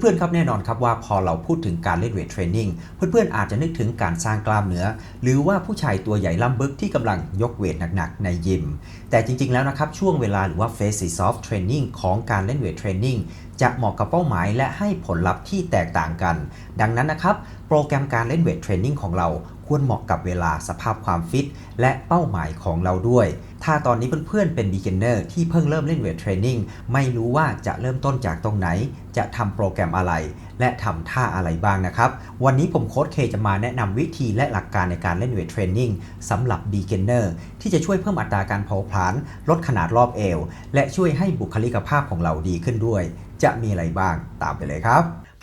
เพื่อนๆครับแน่นอนครับว่าพอเราพูดถึงการเล่นเวทเทรนนิ่งเพื่อนๆอาจจะนึกถึงการสร้างกล้ามเนื้อ หรือว่าผู้ชายตัวใหญ่ล่ำบึกที่กำลังยกเวทหนักๆในยิม แต่จริงๆแล้วนะครับช่วงเวลาหรือว่า phase of training ของการเล่นเวทเทรนนิ่งจะเหมาะกับเป้าหมายและให้ผลลัพธ์ที่แตกต่างกัน ดังนั้นนะครับโปรแกรมการเล่นเวทเทรนนิ่งของเราควรเหมาะกับเวลาสภาพความฟิตและเป้าหมายของเราด้วย ถ้าตอนนี้เพื่อนๆเป็น beginner ที่เพิ่งเริ่มเล่นเวทเทรนนิ่งไม่รู้ว่าจะเริ่มต้นจากตรงไหน จะทำโปรแกรมอะไร และทำท่าอะไรบ้างนะครับ วันนี้ผมโค้ชเคจะมาแนะนำวิธีและหลักการในการเล่นเวทเทรนนิ่งสำหรับ beginner ที่จะช่วยเพิ่มอัตราการเผาผลาญลดขนาดรอบเอว และช่วยให้บุคลิกภาพของเราดีขึ้นด้วย จะมีอะไรบ้างตามไปเลยครับ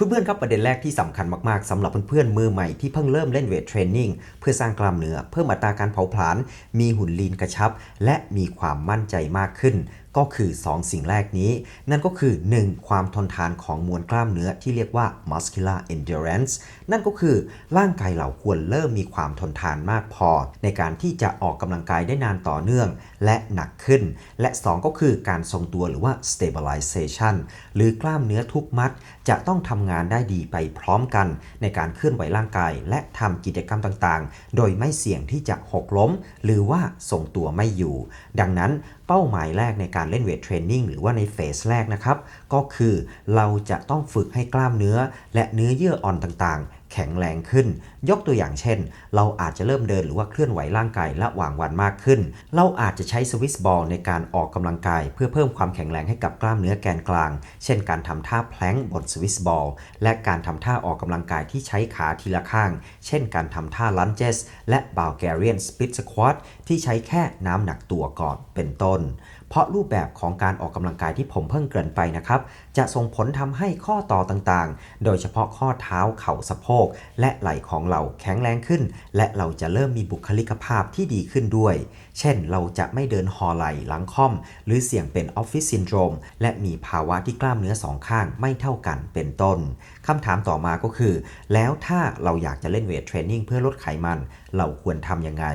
เพื่อนๆครับประเด็นแรกที่สำคัญมากๆสำหรับเพื่อนๆมือใหม่ที่เพิ่งเริ่มเล่นเวทเทรนนิ่งเพื่อสร้างกล้ามเนื้อเพิ่มอัตราการเผาผลาญมีหุ่นลีนกระชับ และมีความมั่นใจมากขึ้น ก็คือ 2 สิ่งแรกนี้ นั่นก็คือ 1. ความทนทานของมวลกล้ามเนื้อที่เรียกว่า muscular endurance นั่นก็คือร่างกายเราควรเริ่มมีความทนทานมากพอ ในการที่จะออกกำลังกายได้นานต่อเนื่อง และหนักขึ้น และ 2 ก็คือการทรงตัวหรือว่า stabilization หรือกล้ามเนื้อทุกมัดจะต้องทำงานได้ดีไปพร้อมกัน ในการเคลื่อนไหวร่างกาย และทำกิจกรรมต่างๆ โดยไม่เสี่ยงที่จะหกล้ม หรือว่าทรงตัวไม่อยู่ ดังนั้นเป้าหมายแรกในการเล่นเวทเทรนนิ่งหรือว่าในเฟสแรกนะครับ ก็คือเราจะต้องฝึกให้กล้ามเนื้อ และเนื้อเยื่ออ่อนต่างๆ แข็งแรงขึ้น ยกตัวอย่างเช่น เราอาจจะเริ่มเดินหรือว่าเคลื่อนไหวร่างกายระหว่างวันมากขึ้น เราอาจจะใช้สวิสบอลในการออกกำลังกาย เพื่อเพิ่มความแข็งแรงให้กับกล้ามเนื้อแกนกลาง เช่น การทำท่าแพลงบนสวิสบอลและการทำท่าออกกำลังกายที่ใช้ขาทีละข้าง เช่น การทำท่าลันเจสและบ u l g a r i a n split squat ที่ใช้แค่น้ำหนักตัวก่อนเป็นต้น เพราะรูปแบบของการออกกำลังกายที่ผมเพิ่งเกริ่นไปนะครับ จะส่งผลทำให้ข้อต่อต่างๆ โดยเฉพาะข้อเท้าเข่าสะโพก และไหล่ของเราแข็งแรงขึ้น และเราจะเริ่มมีบุคลิกภาพที่ดีขึ้นด้วย เช่น เราจะไม่เดินหอไหล่หลังค่อม หรือเสี่ยงเป็นออฟฟิศซินโดรม และมีภาวะที่กล้ามเนื้อสองข้างไม่เท่ากันเป็นต้นคำถามต่อมาก็คือ แล้วถ้าเราอยากจะเล่นเวทเทรนนิ่งเพื่อลดไขมัน เราควรทำยังไง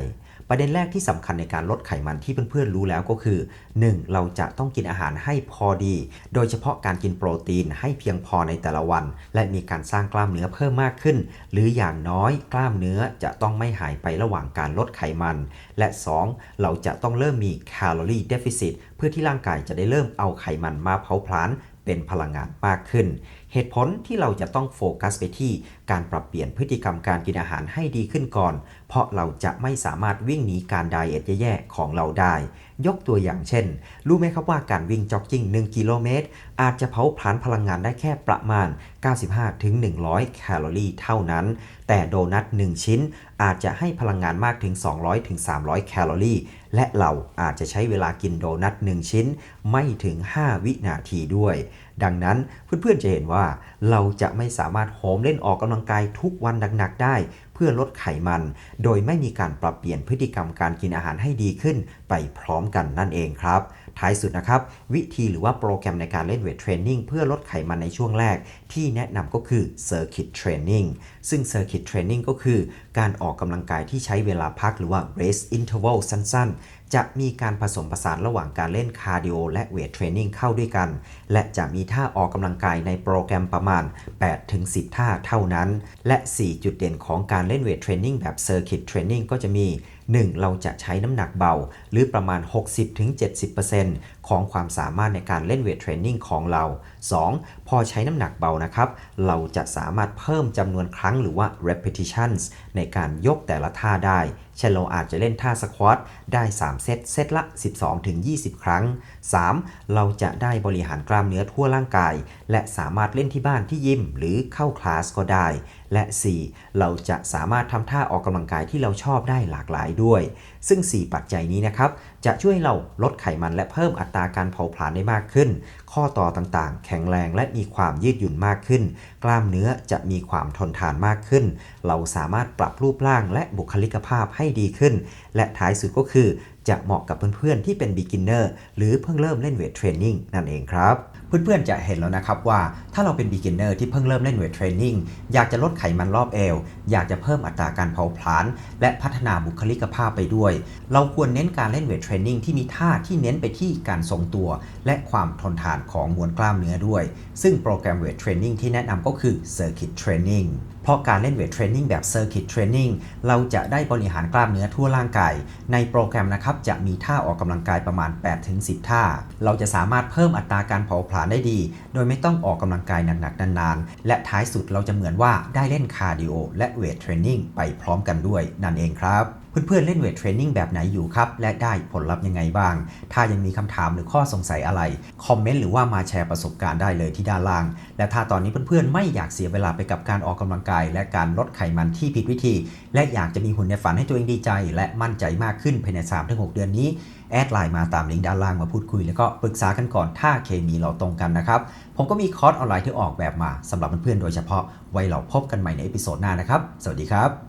ประเด็นแรกที่สำคัญในการลดไขมันที่เพื่อนๆรู้แล้วก็คือ 1. เราจะต้องกินอาหารให้พอดี โดยเฉพาะการกินโปรตีนให้เพียงพอในแต่ละวัน และมีการสร้างกล้ามเนื้อเพิ่มมากขึ้น หรืออย่างน้อยกล้ามเนื้อจะต้องไม่หายไประหว่างการลดไขมัน และ 2. เราจะต้องเริ่มมีแคลอรี่เดฟิซิตเพื่อที่ร่างกายจะได้เริ่มเอาไขมันมาเผาผลาญ เป็นพลังงานมากขึ้น เหตุผลที่เราจะต้องโฟกัสไปที่การปรับเปลี่ยนพฤติกรรมการกินอาหารให้ดีขึ้นก่อน เพราะเราจะไม่สามารถวิ่งหนีการไดเอทแย่ๆของเราได้ ยกตัวอย่างเช่น รู้ไหมครับว่าการวิ่งจ็อกกิ้ง 1 กิโลเมตร อาจจะเผาผลาญพลังงานได้แค่ประมาณ 95-100 แคลอรี่เท่านั้น แต่โดนัท 1 ชิ้นอาจจะให้พลังงานมากถึง 200-300 แคลอรี่ และเราอาจจะใช้เวลากินโดนัท 1 ชิ้นไม่ถึง 5 วินาทีด้วย ดังนั้นเพื่อนๆจะเห็นว่า เราจะไม่สามารถโหมเล่นออกกำลังกายทุกวันหนักๆได้ เพื่อลดไขมัน โดยไม่มีการปรับเปลี่ยนพฤติกรรมการกินอาหารให้ดีขึ้น ไปพร้อมกันนั่นเองครับ ท้ายสุดนะครับ วิธีหรือว่าโปรแกรมในการเล่นเวทเทรนนิ่งเพื่อลดไขมันในช่วงแรก ที่แนะนำก็คือ Circuit Training ซึ่ง Circuit Training ก็คือ การออกกำลังกายที่ใช้เวลาพักหรือว่า rest interval สั้นๆ จะมีการผสมผสานระหว่างการเล่นคาร์ดิโอและเวทเทรนนิ่งเข้าด้วยกัน และจะมีท่าออกกำลังกายในโปรแกรมประมาณ 8-10 ท่าเท่านั้น และ 4 จุดเด่นของการเล่นเวทเทรนนิ่งแบบเซอร์กิตเทรนนิ่งก็จะมี 1. เราจะใช้น้ำหนักเบา หรือประมาณ 60-70% ของความสามารถในการเล่นเวทเทรนนิ่งของเรา 2. พอใช้น้ำหนักเบานะครับ เราจะสามารถเพิ่มจำนวนครั้งหรือว่า repetitions ในการยกแต่ละท่าได้เช่นเราอาจจะเล่นท่าสควอตได้ 3 เซต เซตละ 12-20 ครั้ง 3. เราจะได้บริหารกล้ามเนื้อทั่วร่างกาย และสามารถเล่นที่บ้านที่ยิมหรือเข้าคลาสก็ได้ และ 4. เราจะสามารถทำท่าออกกำลังกายที่เราชอบได้หลากหลายด้วย ซึ่ง 4 ปัจจัยนี้นะครับ จะช่วยเราลดไขมันและเพิ่มอัตราการเผาผลาญได้มากขึ้น ข้อต่อต่างๆ แข็งแรงและมีความยืดหยุ่นมากขึ้น กล้ามเนื้อจะมีความทนทานมากขึ้น เราสามารถปรับรูปร่างและบุคลิกภาพให้ดีขึ้น และท้ายสุดก็คือ จะเหมาะกับเพื่อนๆที่เป็น beginner หรือเพิ่งเริ่มเล่นเวทเทรนนิ่งนั่นเองครับเพื่อนๆจะเห็นแล้วนะครับว่าถ้าเราเป็น beginner ที่เพิ่งเริ่มเล่นเวทเทรนนิ่งอยากจะลดไขมันรอบเอว อยากจะเพิ่มอัตราการเผาผลาญและพัฒนาบุคลิกภาพไปด้วย เราควรเน้นการเล่นเวทเทรนนิ่งที่มีท่าที่เน้นไปที่การทรงตัว และความทนทานของมวลกล้ามเนื้อด้วย ซึ่งโปรแกรมเวทเทรนนิ่งที่แนะนำก็คือ Circuit Training เพราะการเล่นเวทเทรนนิ่งแบบเซอร์กิตเทรนนิ่งเราจะได้บริหารกล้ามเนื้อทั่วร่างกาย ในโปรแกรมนะครับจะมีท่าออกกำลังกายประมาณ 8-10 ท่า เราจะสามารถเพิ่มอัตราการเผาผลาญได้ดี โดยไม่ต้องออกกำลังกายหนักๆนานๆ และท้ายสุดเราจะเหมือนว่าได้เล่นคาร์ดิโอและเวทเทรนนิ่งไปพร้อมกันด้วยนั่นเองครับ เพื่อนๆเล่นเวทเทรนนิ่งแบบไหนอยู่ครับ และได้ผลลัพธ์ยังไงบ้าง ถ้ายังมีคำถามหรือข้อสงสัยอะไร คอมเมนต์หรือว่ามาแชร์ประสบการณ์ได้เลยที่ด้านล่าง และถ้าตอนนี้เพื่อนๆไม่อยากเสียเวลาไปกับการออกกำลังกาย และการลดไขมันที่ผิดวิธี และอยากจะมีหุ่นในฝันให้ตัวเองดีใจ และมั่นใจมากขึ้นภายใน 3-6 เดือนนี้แอดไลน์มาตามลิงก์ด้านล่างมาพูดคุย แล้วก็ปรึกษากันก่อนถ้าเคมีเราตรงกันนะครับ ผมก็มีคอร์สออนไลน์ที่ออกแบบมาสำหรับเพื่อนๆโดยเฉพาะ ไว้เราพบกันใหม่ในเอพิโซดหน้านะครับ สวัสดีครับ